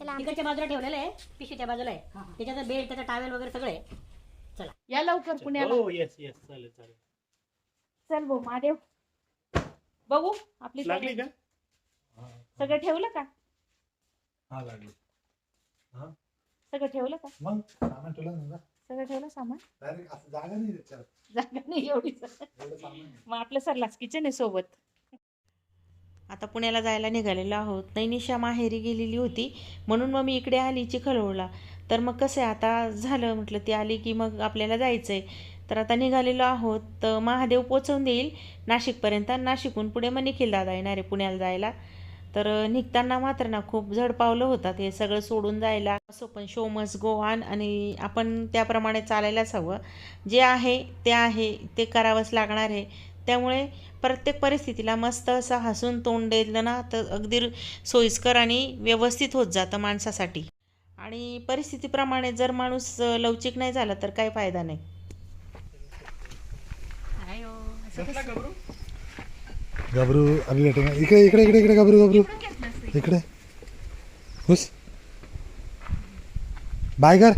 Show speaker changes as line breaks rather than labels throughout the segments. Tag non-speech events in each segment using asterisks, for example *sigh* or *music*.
इकडच्या बाजूला ठेवलेलं आहे पिशवीच्या बाजूला आहे. त्याच्यात बेल्ट त्याचा टावेल वगैरे सगळं आहे. चला.
या लवकर पुण्याला.
हो येस येस चालेल चालेल.
चल भाऊ महादेव. बघू आपली
लागली. का?
सगळं ठेवलं का?
हा लागली.
सगळं ठेवलं का?
मग सामान तुला
सगळं ठेवलं सामान?
डायरेक्ट असं जागा नाही त्याच्यात
जागा नाही एवढी.
एवढं सामान आहे.
मग आपलं सरलाच किचन आहे सोबत.
आता पुण्याला जायला निघालेलो आहोत. नैनिशा माहेरी गेलेली होती. म्हणून मग मी इकडे आली चिखलवळला तर मग कसं आहे आता झालं म्हटलं ती आली की मग आपल्याला जायचं आहे तर आता निघालेलो आहोत. तर महादेव पोचवून देईल नाशिकपर्यंत. नाशिकहून पुढे मग निखिल दादा येणार आहे पुण्याला जायला. तर निघताना मात्र ना खूप झडपावलं होतात हे सगळं सोडून जायला. असो पण शो मस गो ऑन आणि आपण त्याप्रमाणे चालायलाच हवं. जे आहे ते आहे. ते करावंच लागणार आहे. त्यामुळे प्रत्येक परिस्थितीला मस्त असं हसून तोंड दिलं ना तर अगदी सोयीस्कर आणि व्यवस्थित होत जातं माणसासाठी. आणि परिस्थितीप्रमाणे जर माणूस लवचिक नाही झाला तर काही फायदा नाही.
घबरू?
गबरू अरे लेट आहे. इकडे इकडे इकडे इकडे गबरू गबरू इकडे हुस. बाय कर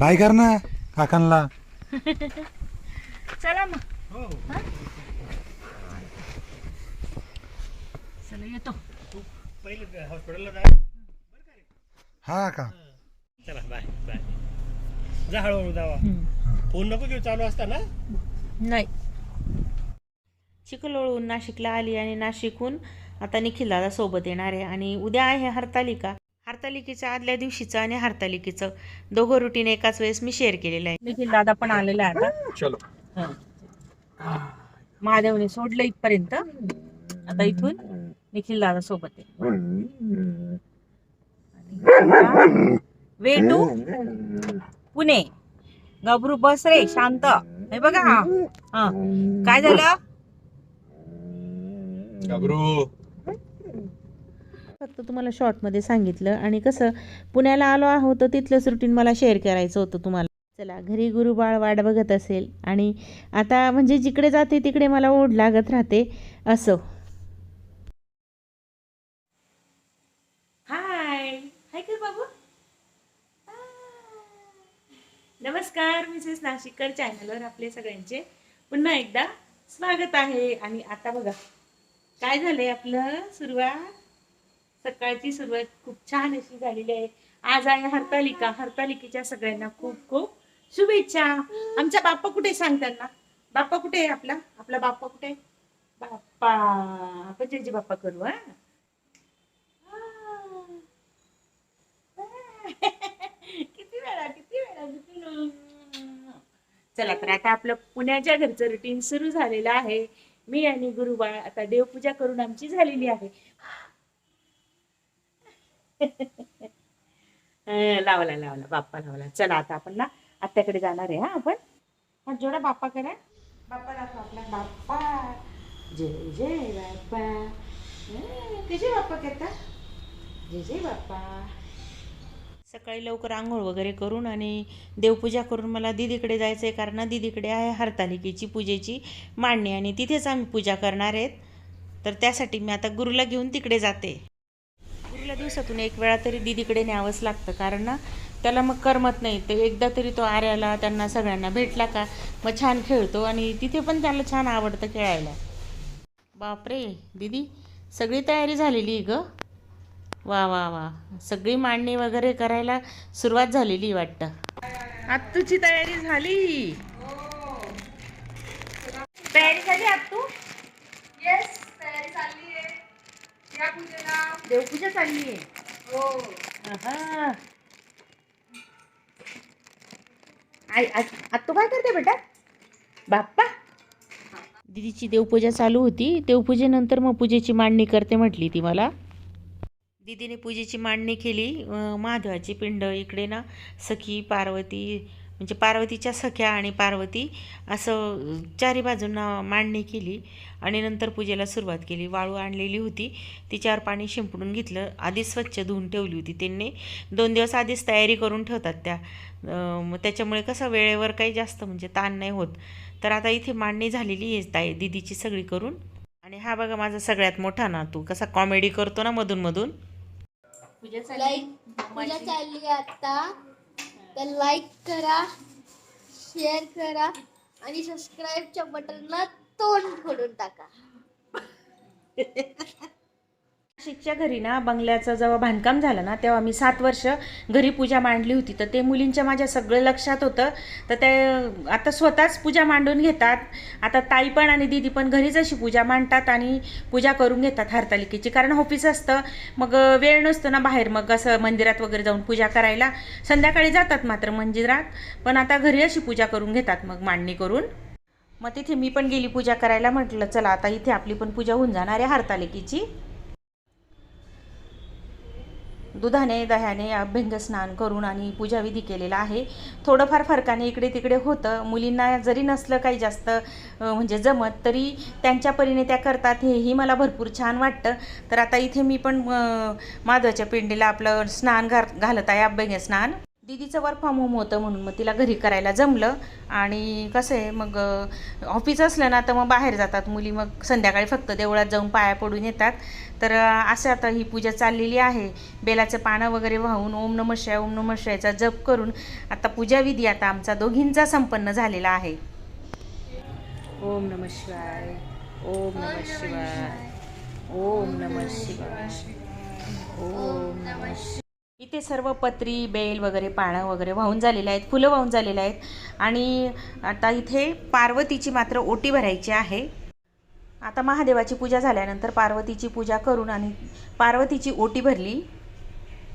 बाय कर
ना काकांना *laughs*
चला मग.
हो.
चला येतो.
पहिले हॉस्पिटलला जा.
हा का?
चला बाय बाय. जा हळूहळू जावा. फोन नको घेऊ चालू असताना.
नाही.
चिखलोळून नाशिकला आली आणि नाशिकहून आता निखिल दादा सोबत येणार आहे. आणि उद्या आहे हरतालिका. हरतालिकेचं आदल्या दिवशीचं आणि हरतालिकेचं. दोघं रुटीन एकाच वेळेस मी शेअर केलेलं आहे.
निखिल दादा पण आलेला आहे आता.
चलो.
महादेवने सोडलं इथपर्यंत. आता इथून निखिल दादा सोबत आहे. वे टू पुणे गबरू बस रे शांत. हे बघा हा. हा. काय झालं?
गबरू.
फक्त तुम्हाला शॉर्टमध्ये सांगितलं. आणि कसं पुण्याला आलो आहोत तर तिथलंच रुटीन मला शेअर करायचं होतं तुम्हाला. चला घरी गुरुबाळ वाट बघत असेल. आणि आता म्हणजे जिकडे जाते तिकडे मला ओढ लागत राहते असं.
हाय. हाय कर बाबू? नमस्कार मिसेस नाशिककर चॅनलवर आपले सगळ्यांचे पुन्हा एकदा स्वागत आहे. आणि आता बघा काय झालंय आपलं सुरुवात? सकाळची सुरुवात खूप छान अशी झालेली आहे. आज आहे हरतालिका. हरतालिकेच्या सगळ्यांना खूप खूप शुभेच्छा. आमचा बाप्पा कुठे सांग त्यांना? बाप्पा कुठे आहे आपला? आपला बाप्पा कुठे बाप्पा. आपण जय बाप्पा करू हा? *laughs* किती वेळा किती वेळा किती चला तर आता आपलं पुण्याच्या घरचं रुटीन सुरू झालेलं आहे. मी आणि गुरुबाळ आता देवपूजा करून आमची झालेली आहे. *laughs* लावला लावला बाप्पा लावला. चला आता आपण ना आत्याकडे जाणार आहे हा आपण. पण जोडा बाप्पा करा. बाप्पा दाखवा आपला बाप्पा. जय जय बाप्पा. अं, कसे बाप्पा करता? जय जय बाप्पा.
सकाळी लवकर आंघोळ वगैरे करून आणि देवपूजा करून मला दिदीकडे जायचं आहे कारण दिदीकडे आहे हरतालिकेची पूजेची मांडणी आणि तिथेच आम्ही पूजा करणार आहेत. तर त्यासाठी मी आता गुरुला घेऊन तिकडे जाते. गुरुला दिवसातून एक वेळा तरी दीदीकडे न्यावंच लागतं. कारण ना त्याला मग करमत नाही. ते एकदा तरी तो आर्याला त्यांना सगळ्यांना भेटला का मग छान खेळतो आणि तिथे पण त्याला छान आवडतं खेळायला. बापरे दीदी सगळी तयारी झालेली आहे ग? वा वा वा. सगळी मांडणी वगैरे करायला सुरुवात झालेली वाटतं.
आत्तूची तयारी झाली. हो. तयारी झाली आत्तू?
येस तयारी झाली पूजेला
देवपूजा चालली आहे.
हो.
आहा. आई आत्तू काय करते बेटा? बाप्पा.
दीदीची देवपूजा चालू होती. देवपूजेनंतर मग पूजेची मांडणी करते म्हटली ती मला. दीदीने पूजेची मांडणी केली. अं, महादेवाची पिंड इकडे ना सखी पार्वती म्हणजे पार्वतीच्या सख्या आणि पार्वती असं चारी बाजूंना मांडणी केली आणि नंतर पूजेला सुरुवात केली. वाळू आणलेली होती. तिच्यावर पाणी शिंपडून घेतलं. आधी स्वच्छ धुवून ठेवली होती. त्यांनी दोन दिवस आधीच तयारी करून ठेवतात त्या. मग त्याच्यामुळे कसं वेळेवर काही जास्त म्हणजे ताण नाही होत. तर आता इथे मांडणी झालेली आहे ताई दीदीची सगळी करून. आणि हा बघा माझा सगळ्यात मोठा ना तू कसा कॉमेडी करतो ना मधून मधून.
पूजा चालली आता. तर लाईक करा शेअर करा आणि सबस्क्राईबच्या बटनला तोंड फोडून टाका. *laughs*
नाशिकच्या घरी ना बंगल्याचं जेव्हा बांधकाम झालं ना तेव्हा मी सात वर्ष घरी पूजा मांडली होती. तर ते मुलींच्या माझ्या सगळं लक्षात होतं. तर ते आता स्वतःच पूजा मांडून घेतात. आता ताई पण आणि दिदी पण घरीच अशी पूजा मांडतात आणि पूजा करून घेतात हरतालिकेची. कारण ऑफिस असतं मग वेळ नसतो ना बाहेर. मग असं मंदिरात वगैरे जाऊन पूजा करायला. संध्याकाळी जातात मात्र मंदिरात. पण आता घरी अशी पूजा करून घेतात मग मांडणी करून. मग तिथे मी पण गेली पूजा करायला म्हटलं चला आता इथे आपली पण पूजा होऊन जाणार आहे हरतालिकेची. दुधाने दह्याने अभ्यंग स्नान करून आणि पूजाविधी केलेला आहे. थोडंफार फरकाने इकडे तिकडे होतं. मुलींना जरी नसलं काही जास्त म्हणजे जमत तरी त्यांच्या परीने त्या करतात. हेही मला भरपूर छान वाटतं. तर आता इथे मी पण माधवाच्या पिंडीला आपलं स्नान घाल घालत आहे अभ्यंग स्नान. दीदीचं वर्क फ्रॉम होम होतं म्हणून मग तिला घरी करायला जमलं. आणि कसं आहे मग ऑफिस असलं ना तर मग बाहेर जातात मुली. मग संध्याकाळी फक्त देवळात जाऊन पाया पडून येतात. तर असं आता ही पूजा चाललेली आहे. बेलाचं पानं वगैरे वाहून ओम नम शिवाय ओम नम शिवायचा जप करून आता पूजाविधी आता आमचा दोघींचा संपन्न झालेला आहे. ओम नम शिवाय ओम नम शिवाय ओम नम शिवाय ओम नम इथे सर्व पत्री बेल वगैरे पानं वगैरे वाहून झालेले आहेत फुलं वाहून झालेले आहेत. आणि आता इथे पार्वतीची मात्र ओटी भरायची आहे. आता महादेवाची पूजा झाल्यानंतर पार्वतीची पूजा करून आणि पार्वतीची ओटी भरली.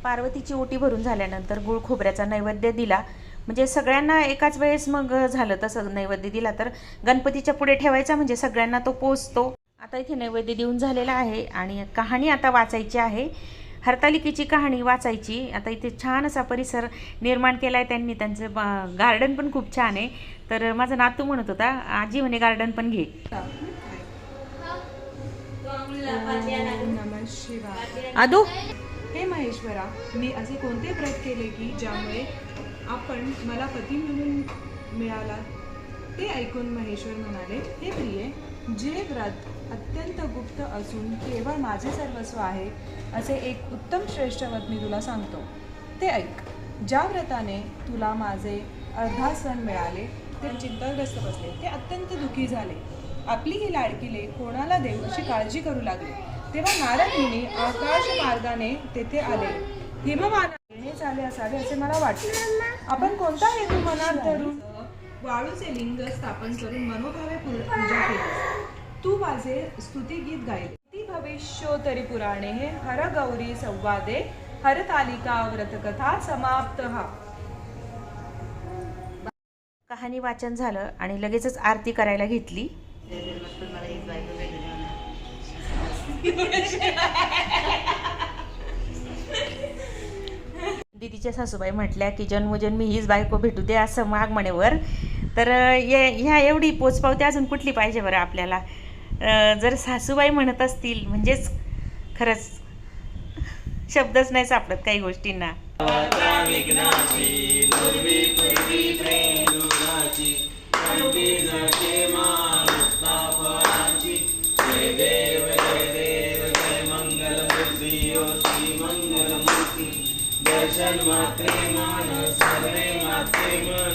पार्वतीची ओटी भरून झाल्यानंतर गुळ खोबऱ्याचा नैवेद्य दिला. म्हणजे सगळ्यांना एकाच वेळेस मग झालं तसं नैवेद्य दिला तर गणपतीच्या पुढे ठेवायचा म्हणजे सगळ्यांना तो पोचतो. आता इथे नैवेद्य देऊन झालेला आहे आणि कहाणी आता वाचायची आहे. हरतालिकेची कहाणी वाचायची. आता इथे छान असा परिसर निर्माण केला आहे त्यांनी. त्यांचं गार्डन पण खूप छान आहे. तर माझा नातू म्हणत होता आजी म्हणे गार्डन पण घे. आदू?
हे महेश्वरा मी असे कोणते व्रत केले की ज्यामुळे आपण मला पती म्हणून मिळाला? ते ऐकून महेश्वर म्हणाले हे प्रिये जे व्रत अत्यंत गुप्त असून केवळ माझे सर्वस्व आहे असे एक उत्तम श्रेष्ठ व्रत मी तुला सांगतो. ते ऐक. ज्या व्रताने तुला माझे अर्धा सण मिळाले ते चिंताग्रस्त बसले. ते अत्यंत दुःखी झाले. आपली ही लाडकीले कोणाला देऊ अशी काळजी करू लागले? तेव्हा नारद मुनी आकाश मार्गाने तेथे आले. हिमवाना झाले असावे असे मला वाटते आपण कोणता हेतू मनात धरून वाळूचे लिंग स्थापन करून मनोभावे पूजा केली. तू माझे स्तुतिगीत गायले ती भविष्योत्तरी पुराणे हे हर गौरी संवादे. हरतालिका व्रतकथा समाप्त हा.
कहाणी वाचन झालं आणि लगेचच आरती करायला घेतली. दीदीच्या सासूबाई म्हटल्या की जन्मोजन्मी हीच बायको भेटू दे असं माग म्हणेवर तर ये ह्या एवढी पोचपावती अजून कुठली पाहिजे बरं आपल्याला? जर सासूबाई म्हणत असतील म्हणजेच खरंच शब्दच नाही सापडत काही गोष्टींना.
दर्शन मात्रे मान पावे मात्रे मन.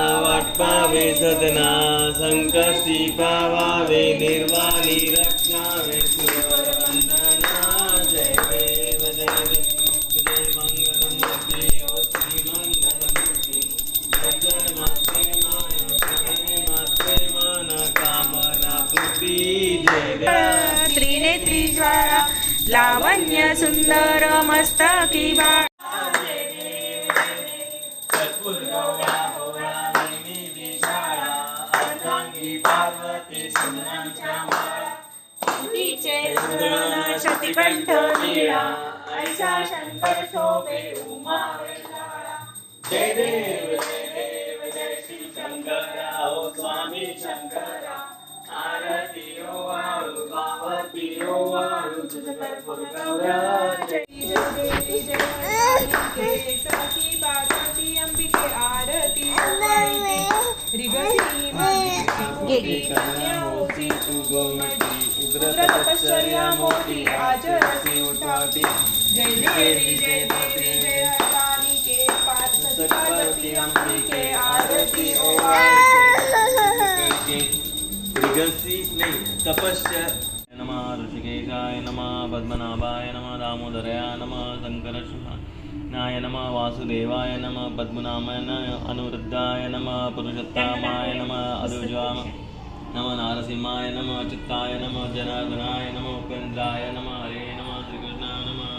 पावे सदना सङ्कसिपा वे निर्वाणि रक्षावे। वे श्रीवन्दना जय देव जय देवो जयमङ्गलं देवो श्रीमङ्गलं श्रीन श्रीमान श्रीमन
कामलाकृतित्री ज्वाला लावण्य सुन्दरमस्ताकिवा पार्वती बाळ शतिकंठ लीळा ऐसा शंकर शोभे उमा
जय देव जय देव जय श्री शंकरा ओ स्वामी शंकरा. आरती हो, ओ वाळू पार्वती ओ वाळू तुझ कर्पूर गौरा जय
जय जय.
ऋषिकेशाय नमः पद्मनाभाय नमः दामोदराय नमः शङ्करनाय नमः वासुदेवाय नमः पद्मनाभाय नमः अनुरुद्धाय नमः पुरुषोत्तमाय नमः अदुजाम नमः नारसिंहाय नमः चित्ताय नमः जनार्दनाय नमः उपेन्द्राय नमः हरे नमः श्रीकृष्णाय नमः।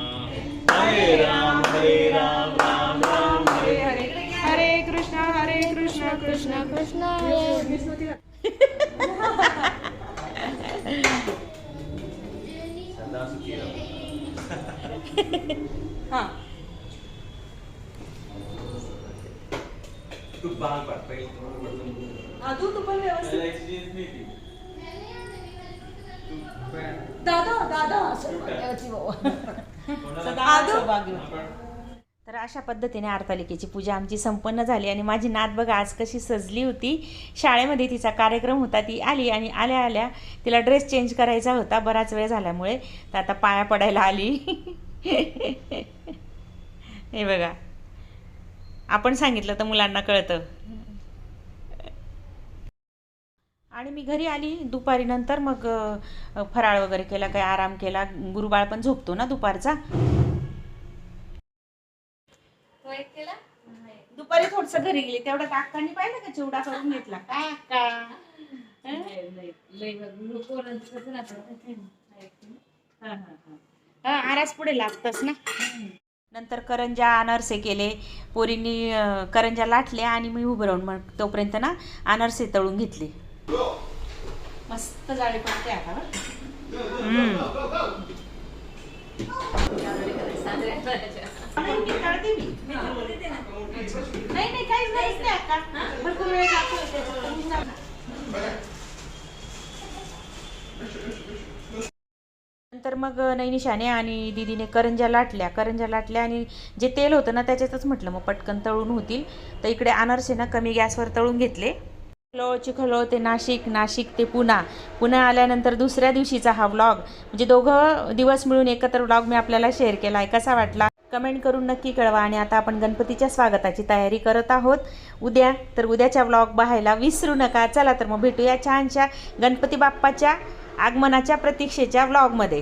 हरे राम हरे राम राम राम हरे
हरे। हरे कृष्ण हरे कृष्ण कृष्ण
कृष्ण।
सदा रहो तू पड पहिले
तू तू पण व्यवस्थित.
त्याला experience नाही ती.
दादा दादा
तर अशा पद्धतीने आरतालिकेची पूजा आमची संपन्न झाली आणि माझी नात बघा आज कशी सजली होती. शाळेमध्ये तिचा कार्यक्रम होता ती आली आणि आल्या आल्या तिला ड्रेस चेंज करायचा होता बराच वेळ झाल्यामुळे. तर आता पाया पडायला आली. हे बघा. आपण सांगितलं तर मुलांना कळतं. आणि मी घरी आली दुपारी नंतर मग फराळ वगैरे केला काही आराम केला. गुरुबाळ पण झोपतो ना दुपारचा. दुपारी थोडस घरी गेली. तेवढ्या काकांनी पाहिलं का चिवडा करून घेतला? काय अक्का? हा आरास पुढे लागतस ना? नंतर करंजा अनारसे केले. पोरींनी करंजा लाटल्या आणि मी उभं राहून मग तोपर्यंत ना अनारसे तळून घेतले. मस्त जाळी पडते आता. नाही काहीच नाही भरपूर वेळ नंतर मग नैनिशाने आणि दीदीने करंजा लाटल्या. करंजा लाटल्या आणि जे तेल होतं ना त्याच्यातच म्हटलं मग पटकन तळून होतील. तर इकडे अनारसे ना कमी गॅसवर तळून घेतले. चिखलो चिखलो ते नाशिक नाशिक ते पुणा. पुन्हा आल्यानंतर दुसऱ्या दिवशीचा हा व्लॉग म्हणजे दोघं दिवस मिळून एकत्र व्लॉग मी आपल्याला शेअर केला आहे कसा वाटला? कमेंट करून नक्की कळवा आणि आता आपण गणपतीच्या स्वागताची तयारी करत आहोत. उद्या तर उद्याच्या व्लॉग पाहायला विसरू नका. चला तर मग भेटूया छानशा गणपती बाप्पाच्या आगमनाच्या प्रतीक्षेच्या व्लॉगमध्ये